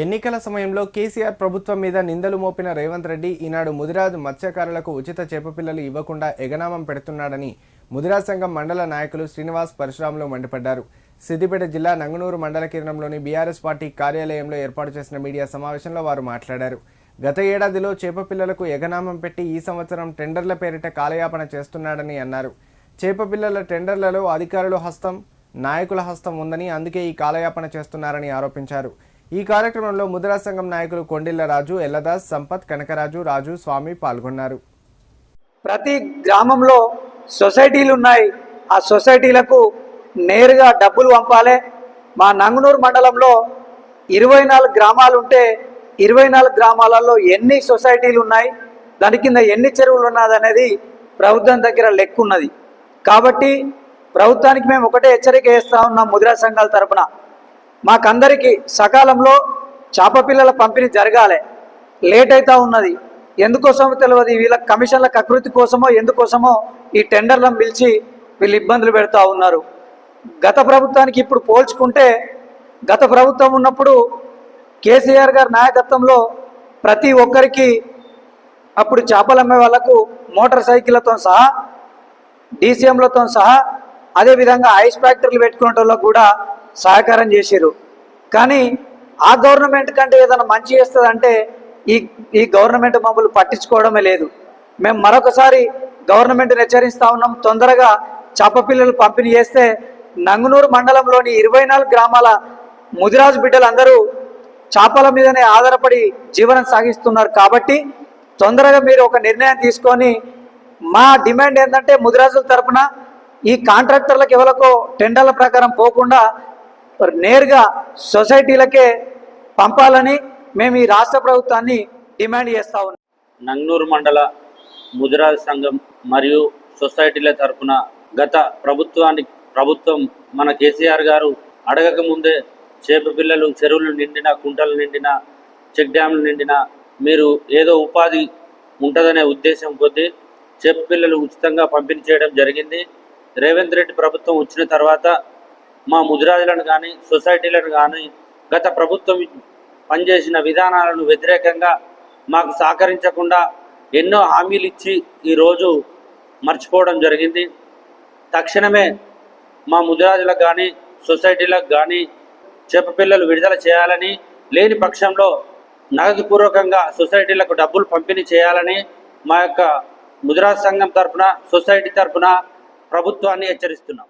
ఎన్నికల సమయంలో కేసీఆర్ ప్రభుత్వం మీద నిందలు మోపిన రేవంత్ రెడ్డి ఈనాడు ముదిరాజ్ మత్స్యకారులకు ఉచిత చేపపిల్లలు ఇవ్వకుండా ఎగనామం పెడుతున్నాడని ముదిరాజ్ సంఘం మండల నాయకులు శ్రీనివాస్ పరశురాములు మండిపడ్డారు. సిద్దిపేట జిల్లా నంగనూరు మండల కేంద్రంలోని బీఆర్ఎస్ పార్టీ కార్యాలయంలో ఏర్పాటు చేసిన మీడియా సమావేశంలో వారు మాట్లాడారు. గత ఏడాదిలో చేపపిల్లలకు ఎగనామం పెట్టి ఈ సంవత్సరం టెండర్ల పేరిట కాలయాపన చేస్తున్నాడని అన్నారు. చేపపిల్లల టెండర్లలో అధికారుల హస్తం నాయకుల హస్తం ఉందని అందుకే ఈ కాలయాపన చేస్తున్నారని ఆరోపించారు. ఈ కార్యక్రమంలో ముద్రా సంఘం నాయకులు కొండిల్ల రాజు ఎల్లదాస్ సంపత్ కనకరాజు రాజు స్వామి పాల్గొన్నారు. ప్రతి గ్రామంలో సొసైటీలు ఉన్నాయి. ఆ సొసైటీలకు నేరుగా డబ్బులు పంపాలి. మా నంగునూరు మండలంలో ఇరవై నాలుగు గ్రామాలు ఉంటే ఇరవై నాలుగు గ్రామాలలో ఎన్ని సొసైటీలు ఉన్నాయి దాని కింద ఎన్ని చెరువులు ఉన్నది అనేది ప్రభుత్వం దగ్గర లెక్క ఉన్నది కాబట్టి ప్రభుత్వానికి మేము ఒకటే హెచ్చరిక చేస్తా ఉన్నాం ముద్రా సంఘాల తరపున. మాకందరికీ సకాలంలో చేపపిల్లల పంపిణీ జరగాలి. లేట్ అవుతా ఉన్నది. ఎందుకోసమో తెలియదు వీళ్ళ కమిషన్ల కకృతి కోసమో ఎందుకోసమో ఈ టెండర్లను పిలిచి వీళ్ళు ఇబ్బందులు పెడతా ఉన్నారు. గత ప్రభుత్వానికి ఇప్పుడు పోల్చుకుంటే గత ప్రభుత్వం ఉన్నప్పుడు కేసీఆర్ గారి నాయకత్వంలో ప్రతి ఒక్కరికి అప్పుడు చేపలు అమ్మే వాళ్ళకు మోటార్ సైకిళ్ళతో సహా డీసీఎంలతో సహా అదేవిధంగా ఐస్ ఫ్యాక్టరీలు పెట్టుకునే వాళ్ళకు కూడా సహకారం చేసిరు కానీ ఆ గవర్నమెంట్ కంటే ఏదైనా మంచి చేస్తుందంటే ఈ ఈ గవర్నమెంట్ మమ్మల్ని పట్టించుకోవడమే లేదు. మేము మరొకసారి గవర్నమెంట్ని హెచ్చరిస్తూ ఉన్నాం. తొందరగా చేప పిల్లలు పంపిణీ చేస్తే నంగునూరు మండలంలోని ఇరవై నాలుగు గ్రామాల ముదిరాజు బిడ్డలందరూ చేపల మీదనే ఆధారపడి జీవనం సాగిస్తున్నారు. కాబట్టి తొందరగా మీరు ఒక నిర్ణయం తీసుకొని మా డిమాండ్ ఏంటంటే ముదిరాజుల తరపున ఈ కాంట్రాక్టర్లకు ఎవరికో టెండర్ల ప్రకారం పోకుండా నేరుగా సొసైటీలకే పంపాలని మేము ఈ రాష్ట్ర ప్రభుత్వాన్ని డిమాండ్ చేస్తా ఉన్నాం. నంగనూరు మండల ముజరాజ్ సంఘం మరియు సొసైటీల తరఫున గత ప్రభుత్వానికి ప్రభుత్వం మన కేసీఆర్ గారు అడగక ముందే చేప పిల్లలు చెరువులు నిండిన కుంటలు నిండిన చెక్ డ్యామ్లు నిండిన మీరు ఏదో ఉపాధి ఉంటుందనే ఉద్దేశం కొద్దీ చేప పిల్లలు ఉచితంగా పంపిణీ చేయడం జరిగింది. రేవంత్ రెడ్డి ప్రభుత్వం వచ్చిన తర్వాత మా ముదిరాజులను కానీ సొసైటీలను కానీ గత ప్రభుత్వం పనిచేసిన విధానాలను వ్యతిరేకంగా మాకు సహకరించకుండా ఎన్నో హామీలు ఇచ్చి ఈరోజు మర్చిపోవడం జరిగింది. తక్షణమే మా ముదిరాజులకు కానీ సొసైటీలకు కానీ చేప విడుదల చేయాలని లేని పక్షంలో నగదుపూర్వకంగా సొసైటీలకు డబ్బులు పంపిణీ చేయాలని మా యొక్క ముదిరాజ్ సంఘం తరపున సొసైటీ తరపున ప్రభుత్వాన్ని హెచ్చరిస్తున్నాం.